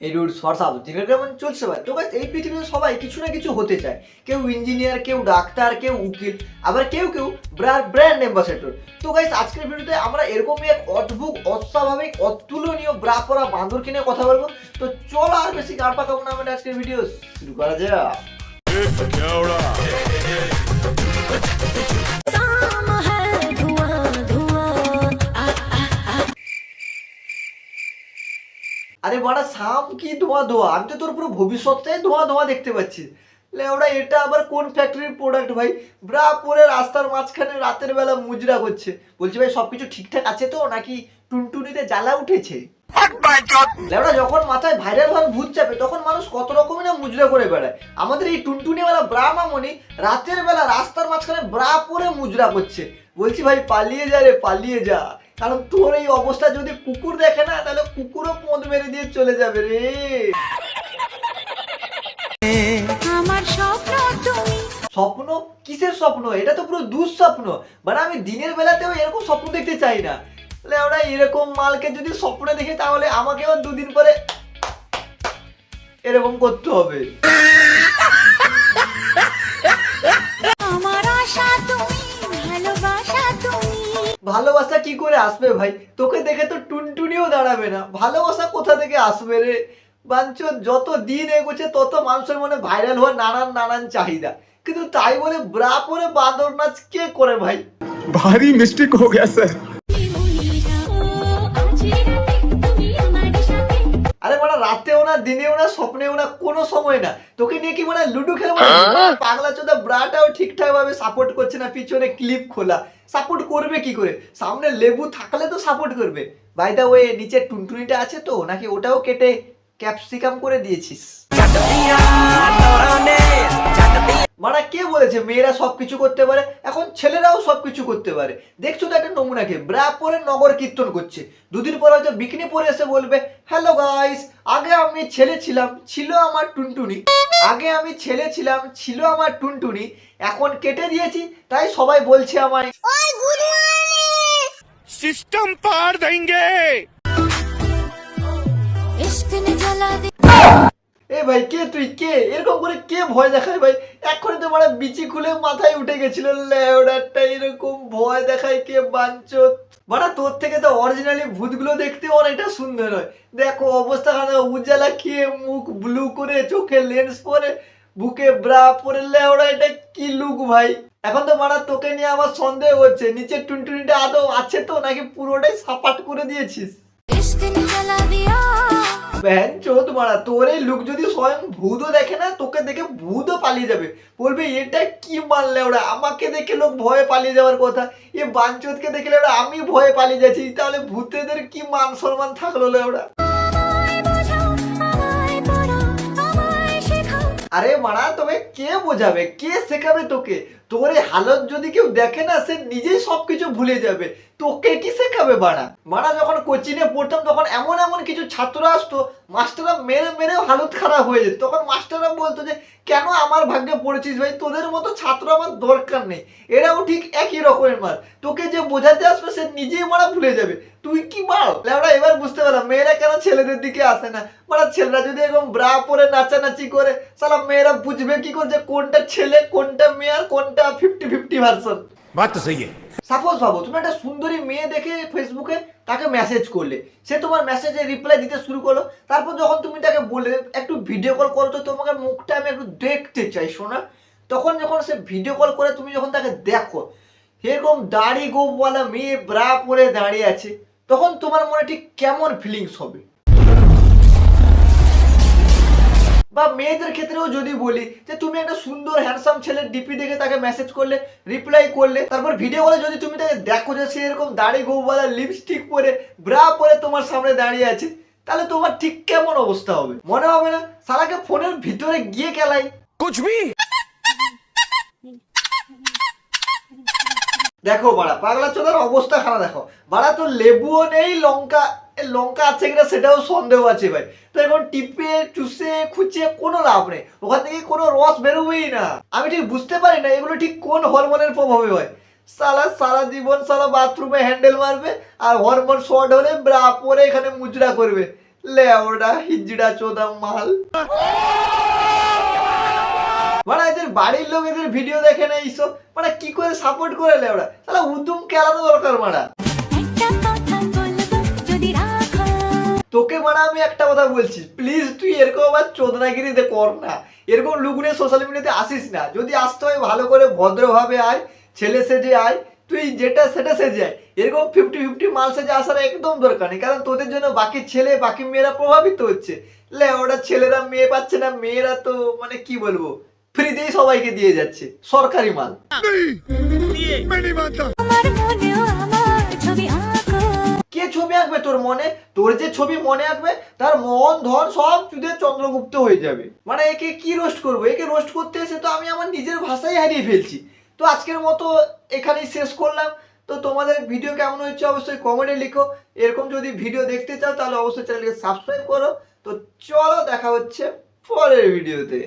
এই root WhatsApp দিনের কেমন চলছে ভাই তো এই পৃথিবীতে সবাই কিছু না কিছু হতে চায় কেউ ইঞ্জিনিয়ার কেউ ডাক্তার কেউ উকিল আবার কেউ কেউ ব্র্যান্ড অ্যাম্বাসেডর তো গাইস আজকের ভিডিওতে আমরা এরকমই এক অদ্ভুত অস্বাভাবিক অতুলনীয় ব্রা পরা বাঁদর কিনে কথা বলব তো চলো আর বেশি গাড় পাকাবো না আমাদের আজকের ভিডিও শুরু করা যাক আরে বাড়া সাম কি ধোয়া ধোয়া? আমি তো তোর পুরো ভবিষ্যৎটাই ধোঁয়া ধোয়া দেখতে পাচ্ছি। লেওড়া এটা আবার কোন ফ্যাক্টরির প্রোডাক্ট ভাই? ব্রা, পরে রাস্তার মাঝখানে রাতের বেলা মুজরা করছে। বলছি ভাই, সবকিছু ঠিকঠাক আছে তো? নাকি টুনটুনিতে জ্বালা উঠেছে? যখন মাথায় ভাইরাল ভাবে ভূত চাপে, তখন মানুষ কত রকমের না মুজরা করে বেড়ায়। আমাদের এই টুনটুনিওয়ালা ব্রা মামনি রাতের বেলা রাস্তার মাঝখানে ব্রা পরে মুজরা করছে। বলছি ভাই, পালিয়ে যা রে, পালিয়ে যা। কারণ তোর এই অবস্থা যদি কুকুর দেখে না তাহলে কুকুরও পদ মেরে দিয়ে চলে যাবে রে। আমার স্বপ্ন তুমি। স্বপ্ন? কিসের স্বপ্ন? এটা তো পুরো দুঃস্বপ্ন। মানে আমি দিনের বেলাতেও এরকম স্বপ্ন দেখতে চাই না। তাহলে ওরা এরকম মালকে যদি স্বপ্ন দেখে তাহলে আমাকেও দুদিন পরে এরকম করতে হবে। ভালোবাসা কি করে আসবে ভাই? তোকে দেখে তো টুনটুনিও দাঁড়াবে না। ভালোবাসা কোথা থেকে আসবে রে? বাঞ্চন যত দিন এগোচ্ছে, তত মানুষের মনে ভাইরাল হওয়ার নানান নানান চাহিদা। কিন্তু তাই বলে ব্রা পরে বাঁদর নাচ কে করে ভাই? ভারী মিস্টেক হয়ে গেছে। স্যার না দিনেও না স্বপ্নেও না কোনো সময় না। তোকে নিয়ে কি মানে লুডো খেলব না? পাগলা চোদা ব্রাটাও ঠিকঠাক ভাবে সাপোর্ট করছে না পিছনে ক্লিপ খোলা। সাপোর্ট করবে কি করে? সামনে লেবু থাকলে তো সাপোর্ট করবে। বাই দা ওয়ে নিচে টুনটুনিটা আছে তো? নাকি ওটাও কেটে ক্যাপসিকাম করে দিয়েছিস? মারা কে বলেছে? মেয়েরা সবকিছু করতে পারে এখন ছেলেরাও সবকিছু করতে পারে। দেখছ তো একটা নমুনাকে ব্রা পরে নগর কীর্তন করছে। দুদিন পরে হয়তো বিকিনি পরে এসে বলবে হ্যালো গাইস আগে আমি ছেলে ছিলাম ছিল আমার টুনটুনি। আগে আমি ছেলে ছিলাম ছিল আমার টুনটুনি। এখন কেটে দিয়েছি তাই সবাই বলছে আমায়। সিস্টেম পার দেঙ্গে ভাই, কে তুই? কে? এরকম করে কে ভয় দেখায় ভাই? এক্ষুনি তো মানে বিচি খুলে মাথায় উঠে গেছিল, লেওড়াটা এরকম ভয় দেখায়, কে বাঞ্চত মানে তোর থেকে তো অরিজিনালি ভূতগুলো দেখতে অনেকটা সুন্দর হয়। দেখো অবস্থা খানে উজালা খেয়ে মুখ ব্লু করে, চোখে লেন্স পরে, বুকে ব্রা পরে, লেওড়া, এটা কি লুক ভাই? এখন তো মারা তোকে নিয়ে আমার সন্দেহ হচ্ছে নিচের টুনটুনিটা আদৌ আছে তো, নাকি পুরোটাই সাপাট করে দিয়েছিস? ব্যান চোদ মারা তোর এই লুক যদি স্বয়ং ভূতও দেখে না তোকে দেখে ভূতও পালিয়ে যাবে। বলবে এটা কি মানলে ওরা? আমাকে দেখে লোক ভয়ে পালিয়ে যাওয়ার কথা। এ দেখলে ওরা আমি ভয়ে পালিয়ে যাচ্ছি। তাহলে ভূতেদের কি মান সম্মান থাকল ওরা? আরে মারা তবে কে বোঝাবে? কে শেখাবে তোকে? তোর এই হালত যদি কেউ দেখে না, সে নিজেই সবকিছু ভুলে যাবে। তোকে কি শেখাবে বাড়া? মারা যখন কোচিংয়ে পড়তাম, তখন এমন এমন কিছু ছাত্র আসতো, মাস্টাররা মেরে মেরে হালত খারাপ হয়ে যেত। তখন মাস্টাররা বলতো যে, কেন আমার ভাগ্যে পড়েছিস ভাই? তোদের মতো ছাত্র আমার দরকার নেই। এরাও ঠিক একই রকমের মার। তোকে যে বোঝাতে আসবে, সে নিজেই মারা ভুলে যাবে। তুই কি মার লেবড়া এবার বুঝতে পারলাম, মেয়েরা কেন ছেলেদের দিকে আসে না? মানে ছেলেরা যদি এরকম ব্রা পরে নাচানাচি করে সালা মেয়েরা বুঝবে কি করে যে কোনটা ছেলে, কোনটা মেয়ে আর কোনটা একটা ফিফটি ফিফটি ভার্সন বাট সেই সাপোজ ভাবো তুমি একটা সুন্দরী মেয়ে দেখে ফেসবুকে তাকে মেসেজ করলে। সে তোমার মেসেজে রিপ্লাই দিতে শুরু করল। তারপর যখন তুমি তাকে বলে একটু ভিডিও কল করো তো তোমাকে মুখটা আমি একটু দেখতে চাই শোনা। তখন যখন সে ভিডিও কল করে তুমি যখন তাকে দেখো এরকম দাড়ি গোপওয়ালা মেয়ে ব্রা পরে দাঁড়িয়ে আছে। তখন তোমার মনে ঠিক কেমন ফিলিংস হবে? বা মেয়েদের ক্ষেত্রেও যদি বলি যে তুমি একটা সুন্দর হ্যান্ডসাম ছেলে ডিপি দেখে তাকে মেসেজ করলে রিপ্লাই করলে, তারপর ভিডিও কলে যদি তুমি তাকে দেখো যে সে এরকম দাড়ি গোবালা লিপস্টিক পরে ব্রা পরে তোমার সামনে দাঁড়িয়ে আছে, তাহলে তোমার ঠিক কেমন অবস্থা হবে? মনে হবে না সারাকে ফোনের ভিতরে গিয়ে খেলাই। कुछ দেখো বাড়া, পাগলা চোদার অবস্থা খারাপ, দেখো। বাড়া, তো লেবুও নেই, লঙ্কা লঙ্কা আছে কিনা সেটাও সন্দেহ আছে ভাই। তো এখন টিপে, চুষে খুঁচে কোনো লাভ নেই। ওখান থেকে কোনো রস বেরোবেই না। আমি ঠিক বুঝতে পারি না এগুলো ঠিক কোন হরমোনের প্রভাবে হয়। সালা, সারা জীবন সালা বাথরুমে হ্যান্ডেল মারবে আর হরমোন শর্ট হলে ব্রা পরে এখানে মুজরা করবে। লে ওটা হিজড়া, চোদা, মাল। মানে এদের বাড়ির লোক এদের ভিডিও দেখে না এইসব মানে কি করে সাপোর্ট করে লে ওরা? তাহলে কেলানো দরকার মারা? তোকে মানে আমি একটা কথা বলছি। প্লিজ তুই এরকম আবার চোদনাগিরিতে কর না। এরকম লুক নিয়ে সোশ্যাল মিডিয়াতে আসিস না। যদি আসতে হয় ভালো করে ভদ্রভাবে আয় ছেলে সেজে আয় তুই যেটা সেটা সেজে আয়। এরকম ফিফটি ফিফটি মাল সেজে আসার একদম দরকার নেই কারণ তোদের জন্য বাকি ছেলে বাকি মেয়েরা প্রভাবিত হচ্ছে। লে ওরা ছেলেরা মেয়ে পাচ্ছে না মেয়েরা তো মানে কি বলব? ফ্রিতেই সবাইকে দিয়ে যাচ্ছে সরকারি মাল। কে ছবি আঁকবে তোর মনে? তোর যে ছবি মনে আঁকবে তার মন ধন সব চুদের চন্দ্রগুপ্ত হয়ে যাবে। মানে একে কি রোস্ট করব? একে রোস্ট করতে এসে তো আমি আমার নিজের ভাষাই হারিয়ে ফেলছি। তো আজকের মতো এখানেই শেষ করলাম। তো তোমাদের ভিডিও কেমন হয়েছে অবশ্যই কমেন্টে লিখো। এরকম যদি ভিডিও দেখতে চাও তাহলে অবশ্যই চ্যানেলকে সাবস্ক্রাইব করো। তো চলো দেখা হচ্ছে পরের ভিডিওতে